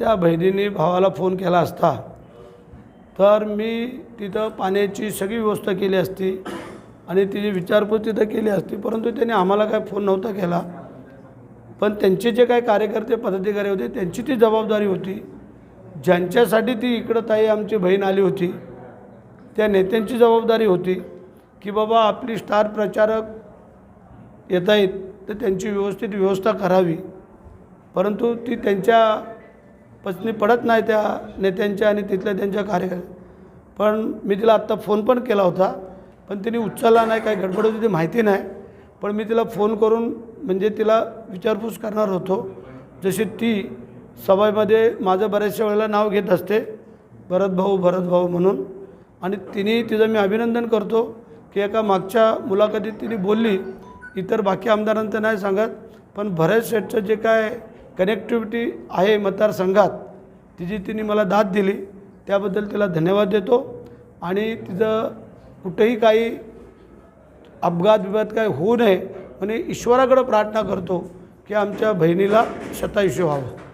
त्या बहिणीने भावाला फोन केला असता. तर मी तिथं पाण्याची सगळी व्यवस्था केली असती आणि तिची विचारपूस तिथं केली असती. परंतु त्यांनी आम्हाला काय फोन नव्हता केला. पण त्यांचे जे काही कार्यकर्ते पदाधिकारी होते त्यांची ती जबाबदारी होती. ज्यांच्यासाठी ती इकडं ताई आमची बहीण आली होती त्या नेत्यांची जबाबदारी होती की बाबा आपली स्टार प्रचारक येत आहेत तर त्यांची व्यवस्थित व्यवस्था करावी. परंतु ती त्यांच्या पत्नी पडत नाही त्या नेत्यांच्या आणि तिथल्या त्यांच्या कार्यकर्त्या पण मी तिला आत्ता फोन पण केला होता पण तिने उचलला नाही काही गडबड होती ती माहिती नाही. पण मी तिला फोन करून म्हणजे तिला विचारपूस करणार होतो. जशी ती सभेमध्ये माझं बऱ्याचशा वेळेला नाव घेत असते भरत भाऊ भरत भाऊ म्हणून. आणि तिने तिचं मी अभिनंदन करतो की एका मागच्या मुलाखतीत तिने बोलली इतर बाकी आमदारांचं नाही सांगत पण भरत शेठचं जे काय कनेक्टिव्हिटी आहे मतदारसंघात. तिची तिने मला दाद दिली. त्याबद्दल तिला धन्यवाद देतो. आणि तिचं कुठेही काही अपघात बिघात काही होऊ नये म्हणजे आणि ईश्वराकडं प्रार्थना करतो की आमच्या बहिणीला शतायुष्य व्हावं.